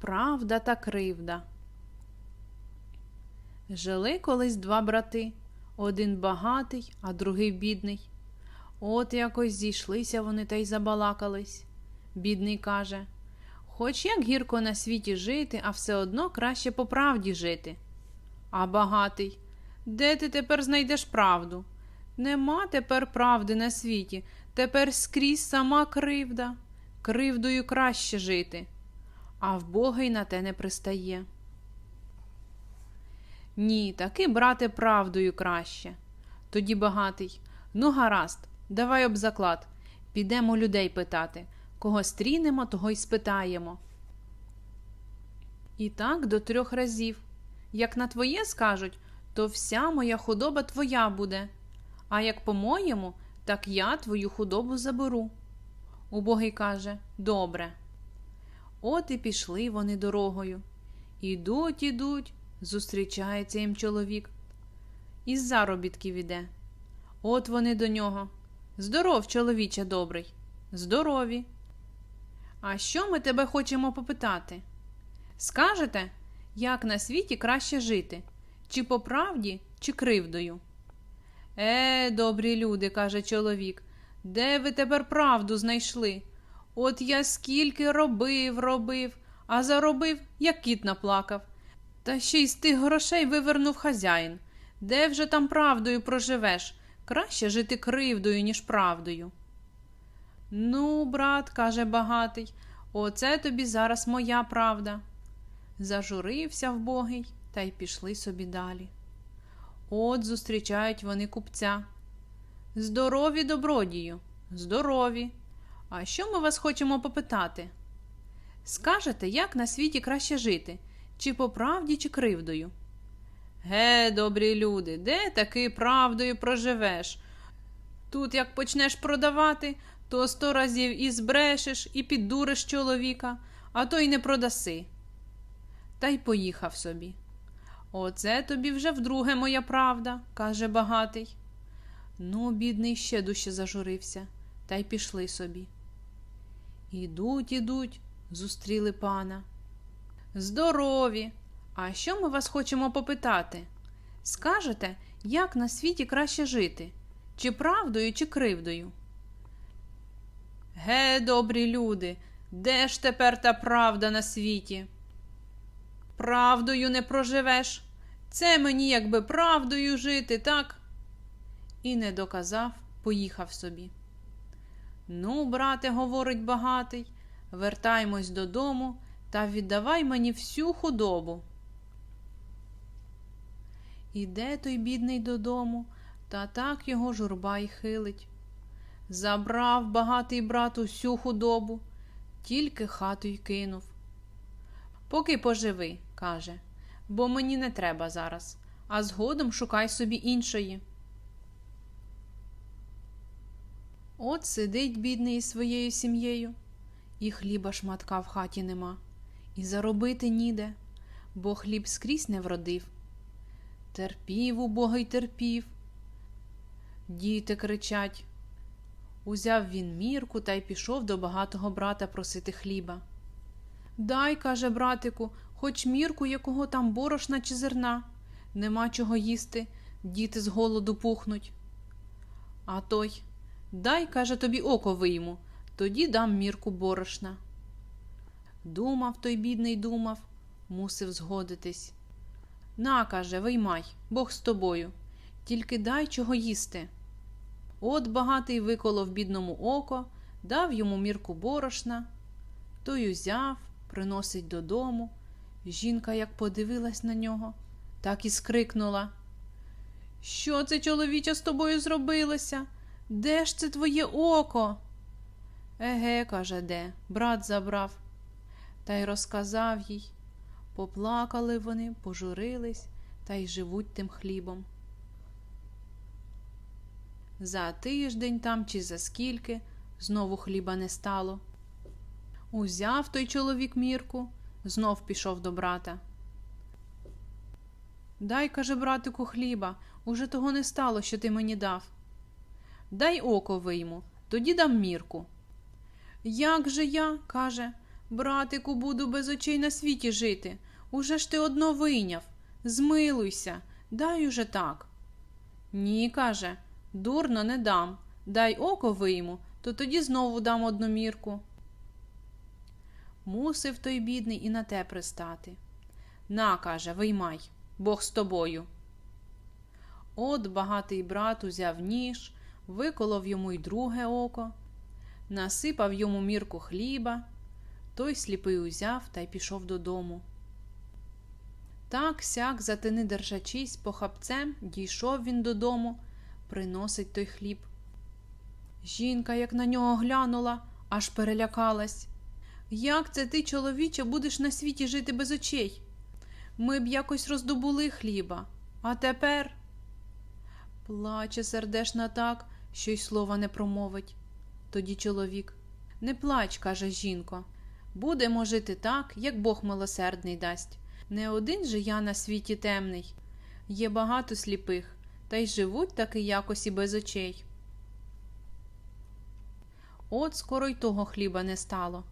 Правда та кривда. Жили колись два брати, один багатий, а другий бідний. От якось зійшлися вони та й забалакались. Бідний каже Хоч як гірко на світі жити, а все одно краще по правді жити. А багатий, де ти тепер знайдеш правду? Нема тепер правди на світі, тепер скрізь сама кривда. Кривдою краще жити, а в Бога й на те не пристає. Ні, таки, брате, правдою краще. Тоді багатий. Ну, гаразд, давай об заклад. Підемо людей питати. Кого стрінемо, того й спитаємо. І так до трьох разів. Як на твоє скажуть, то вся моя худоба твоя буде. А як по-моєму, так я твою худобу заберу. Убогий каже Добре. От і пішли вони дорогою. Ідуть, ідуть, зустрічається їм чоловік. Із заробітків іде. От вони до нього. Здоров, чоловіче добрий. Здорові. А що ми тебе хочемо попитати? Скажете, як на світі краще жити? Чи по правді, чи кривдою? Е, добрі люди, каже чоловік, де ви тепер правду знайшли? От я скільки робив, робив, а заробив, як кіт наплакав. Та ще й з тих грошей вивернув хазяїн. Де вже там правдою проживеш? Краще жити кривдою, ніж правдою. Ну, брат, каже багатий, оце тобі зараз моя правда. Зажурився вбогий, та й пішли собі далі. От зустрічають вони купця. Здорові, добродію, здорові. А що ми вас хочемо попитати? Скажете, як на світі краще жити, чи по правді, чи кривдою? Ге, добрі люди, де таки правдою проживеш? Тут, як почнеш продавати, то сто разів і збрешеш, і піддуриш чоловіка, а то й не продаси. Та й поїхав собі. Оце тобі вже вдруге моя правда, каже багатий. Ну, бідний ще дужче зажурився, та й пішли собі. Ідуть, ідуть, зустріли пана. Здорові! А що ми вас хочемо попитати? Скажете, як на світі краще жити? Чи правдою, чи кривдою? Ге, добрі люди, де ж тепер та правда на світі? Правдою не проживеш. Це мені якби правдою жити, так? І не доказав, поїхав собі. Ну, брате, говорить багатий, вертаймось додому та віддавай мені всю худобу. Іде той бідний додому, та так його журба й хилить. Забрав багатий брат усю худобу, тільки хату й кинув. Поки поживи, каже, бо мені не треба зараз, а згодом шукай собі іншої. От сидить бідний із своєю сім'єю, і хліба шматка в хаті нема, і заробити ніде, бо хліб скрізь не вродив. Терпів убогий терпів. Діти кричать. Узяв він мірку та й пішов до багатого брата просити хліба. Дай, каже братику, хоч мірку якого там борошна чи зерна. Нема чого їсти, діти з голоду пухнуть. А той дай, каже, тобі око вийму, тоді дам мірку борошна. Думав той бідний думав, мусив згодитись. На, каже, виймай, Бог з тобою, тільки дай чого їсти. От багатий виколов бідному око, дав йому мірку борошна, той узяв, приносить додому. Жінка як подивилась на нього, так і скрикнула. Що це, чоловіче, з тобою зробилося? Де ж це твоє око? Еге, каже, де, брат забрав. Та й розказав їй. Поплакали вони, пожурились та й живуть тим хлібом. За тиждень там чи за скільки знову хліба не стало. Узяв той чоловік мірку, знов пішов до брата. Дай, каже, братику, хліба, уже того не стало, що ти мені дав. Дай око вийму, тоді дам мірку. Як же я, каже, Братику, буду без очей на світі жити. Уже ж ти одно вийняв. Змилуйся, дай уже так. Ні, каже, дурно не дам. Дай око вийму, то тоді знову дам одну мірку. Мусив той бідний і на те пристати. На, каже, виймай, Бог з тобою. От багатий брат узяв ніж, виколов йому й друге око, насипав йому мірку хліба, той сліпий узяв та й пішов додому. Так сяк за тини держачись похапцем, дійшов він додому, приносить той хліб. Жінка, як на нього глянула, аж перелякалась. Як це ти, чоловіче, будеш на світі жити без очей? Ми б якось роздобули хліба, а тепер. Плаче сердешна так, що й слова не промовить. Тоді чоловік. Не плач, каже жінко. Будемо жити так, як Бог милосердний дасть. Не один же я на світі темний. Є багато сліпих, та й живуть таки якось і без очей. От скоро й того хліба не стало.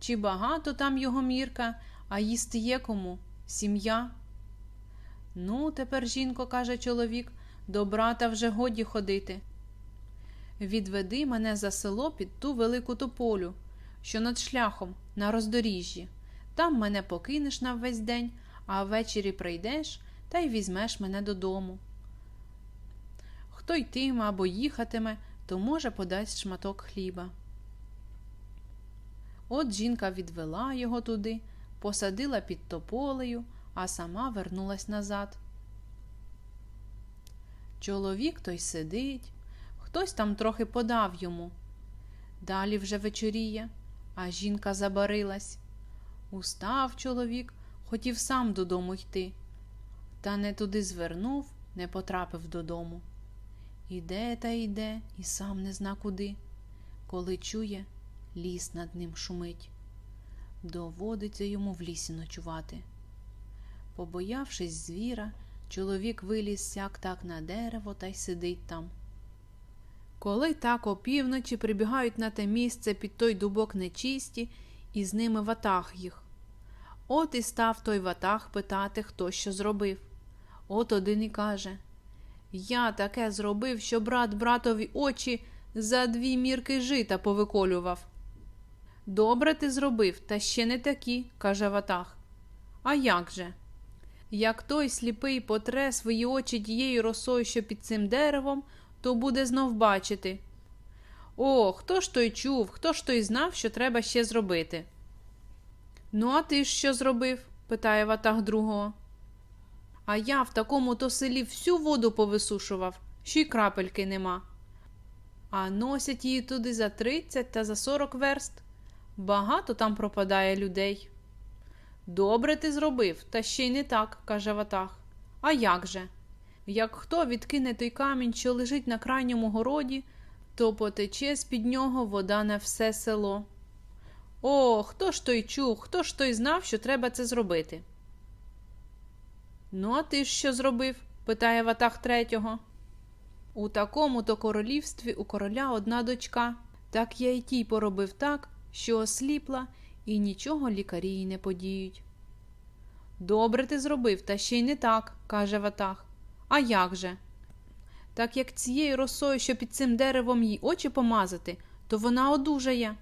Чи багато там його мірка, а їсти є кому? Сім'я? Ну, тепер, жінко, каже чоловік, до брата вже годі ходити. Відведи мене за село під ту велику тополю, що над шляхом на роздоріжжі. Там мене покинеш на весь день, а ввечері прийдеш та й візьмеш мене додому. Хто йтиме або їхатиме, то може подасть шматок хліба. От жінка відвела його туди, посадила під тополею, а сама вернулась назад. Чоловік той сидить, хтось там трохи подав йому. Далі вже вечоріє, а жінка забарилась. Устав чоловік, хотів сам додому йти, та не туди звернув, не потрапив додому. Іде та йде і сам не зна куди, коли чує, ліс над ним шумить. Доводиться йому в лісі ночувати. Побоявшись звіра, чоловік виліз сяк так на дерево та й сидить там. Коли так опівночі прибігають на те місце під той дубок нечисті, і з ними ватаг їх. От і став той ватаг питати, хто що зробив. От один і каже Я таке зробив, що брат братові очі за дві мірки жита повиколював. Добре ти зробив, та ще не такі, каже ватаг. А як же? Як той сліпий потре свої очі тією росою, що під цим деревом, то буде знов бачити. О, хто ж той чув, хто ж той знав, що треба ще зробити? Ну, а ти ж що зробив? питає ватаг другого. А я в такому то селі всю воду повисушував, що й крапельки нема. А носять її туди за тридцять та за сорок верст. Багато там пропадає людей. Добре ти зробив, та ще й не так, каже ватаг. А як же? Як хто відкине той камінь, що лежить на крайньому городі, то потече з під нього вода на все село. О, хто ж той чув, хто ж той знав, що треба це зробити? Ну, а ти ж що зробив? питає ватаг третього. У такому то королівстві у короля одна дочка. Так я й тій поробив так, що осліпла, і нічого лікарі їй не подіють. Добре ти зробив, та ще й не так, каже ватаг. А як же? Так як цією росою, що під цим деревом їй очі помазати, то вона одужає.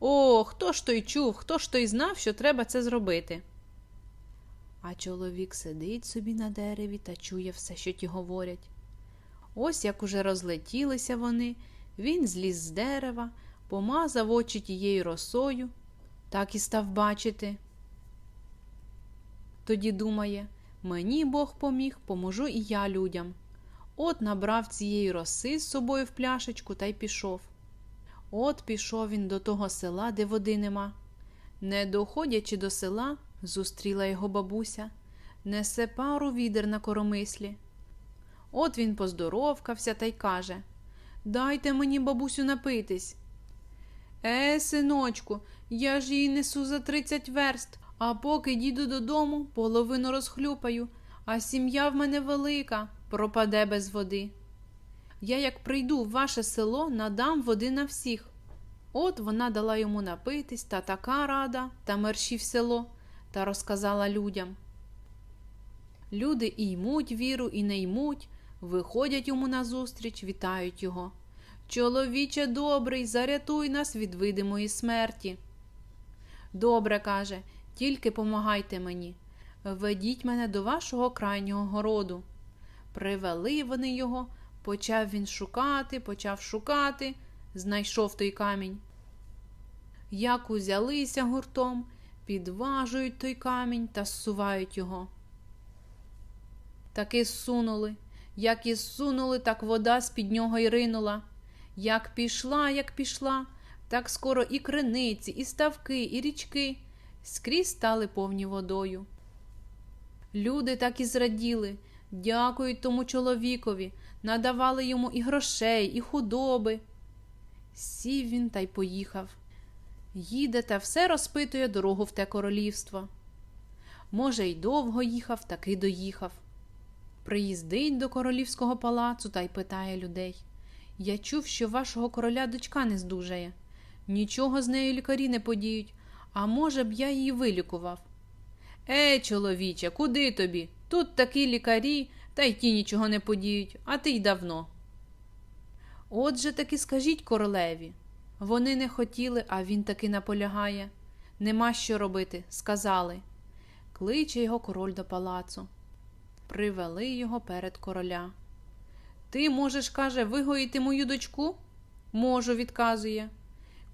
О, хто ж той чув, хто ж той знав, що треба це зробити? А чоловік сидить собі на дереві та чує все, що ті говорять. Ось як уже розлетілися вони, він зліз з дерева, помазав очі тією росою, так і став бачити. Тоді думає мені Бог поміг, поможу і я людям. От набрав цієї роси з собою в пляшечку та й пішов. От пішов він до того села, де води нема. Не доходячи до села, зустріла його бабуся, несе пару відер на коромислі. От він поздоровкався та й каже Дайте мені, бабусю, напитись. Е, синочку, я ж її несу за тридцять верст, а поки діду додому, половину розхлюпаю, а сім'я в мене велика, пропаде без води. Я, як прийду в ваше село, надам води на всіх. От вона дала йому напитись, та така рада, та мерщі в село, та розказала людям. Люди і ймуть віру, і не ймуть, виходять йому назустріч, вітають його. Чоловіче добрий, зарятуй нас від видимої смерті. Добре, каже, тільки помагайте мені. Ведіть мене до вашого крайнього городу. Привели вони його, почав він шукати, почав шукати, знайшов той камінь. Як узялися гуртом, підважують той камінь та зсувають його. Таки зсунули. Як і зсунули, так вода з-під нього й ринула. Як пішла, як пішла, так скоро і криниці, і ставки, і річки скрізь стали повні водою. Люди так і зраділи, дякують тому чоловікові, надавали йому і грошей, і худоби. Сів він та й поїхав. Їде та все розпитує дорогу в те королівство. Може, й довго їхав, таки доїхав. Приїздить до королівського палацу та й питає людей. Я чув, що вашого короля дочка не здужає. Нічого з нею лікарі не подіють, а може б я її вилікував. Е, чоловіче, куди тобі? Тут такі лікарі, та й ті нічого не подіють, а ти й давно. Отже таки скажіть королеві. Вони не хотіли, а він таки наполягає. Нема що робити, сказали. Кличе його король до палацу. Привели його перед короля. Ти можеш, каже, вигоїти мою дочку? Можу, відказує.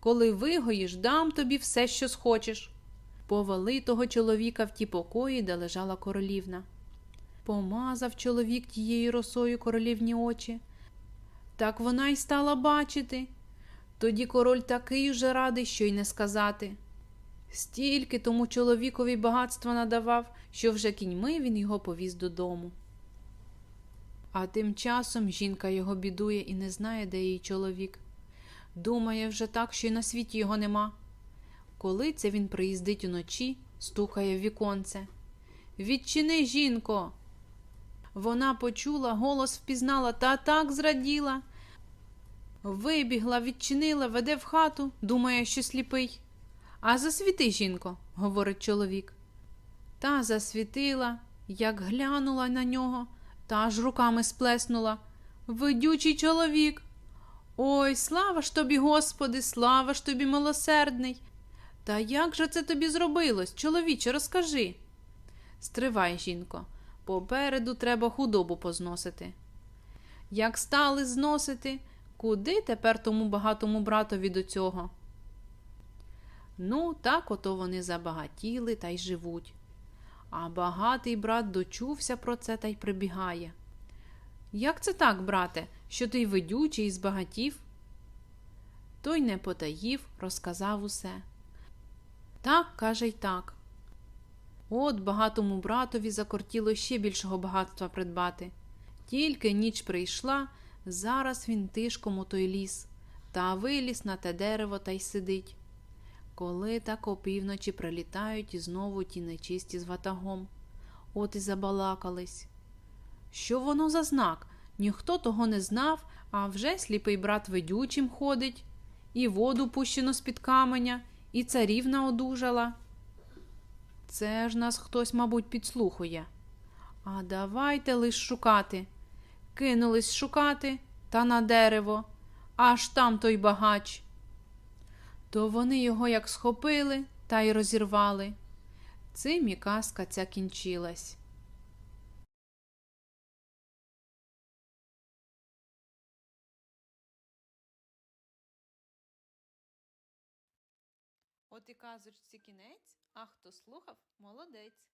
Коли вигоїш, дам тобі все, що схочеш. Повели того чоловіка в ті покої, де лежала королівна. Помазав чоловік тією росою королівні очі. Так вона й стала бачити. Тоді король такий уже радий, що й не сказати. Стільки тому чоловікові багатства надавав, що вже кіньми він його повіз додому. А тим часом жінка його бідує і не знає, де її чоловік. Думає вже так, що й на світі його нема. Коли це він приїздить уночі, стукає в віконце. Відчини, жінко. Вона почула, голос впізнала та так зраділа. Вибігла, відчинила, веде в хату, думає, що сліпий. А засвіти, жінко, говорить чоловік. Та засвітила, як глянула на нього, та аж руками сплеснула. Видючий чоловік. Ой, слава ж тобі, Господи, слава ж тобі, милосердний. Та як же це тобі зробилось, чоловіче, розкажи. Стривай, жінко, попереду треба худобу позносити. Як стали зносити, куди тепер тому багатому братові до цього? Ну, так ото вони забагатіли та й живуть. А багатий брат дочувся про це та й прибігає. Як це так, брате, що ти й видючий і збагатів? Той не потаїв, розказав усе. Так, каже й так. От багатому братові закортіло ще більшого багатства придбати. Тільки ніч прийшла, зараз він тишком у той ліс, та виліз на те дерево та й сидить. Коли так опівночі прилітають і знову ті нечисті з ватагом. От і забалакались. Що воно за знак? Ніхто того не знав, а вже сліпий брат ведючим ходить, і воду пущено з-під каменя, і царівна одужала. Це ж нас хтось, мабуть, підслухує. А давайте лиш шукати. Кинулись шукати та на дерево, аж там той багач. То вони його як схопили та й розірвали. Цим і казка ця кінчилась. От і казочці кінець, а хто слухав, молодець.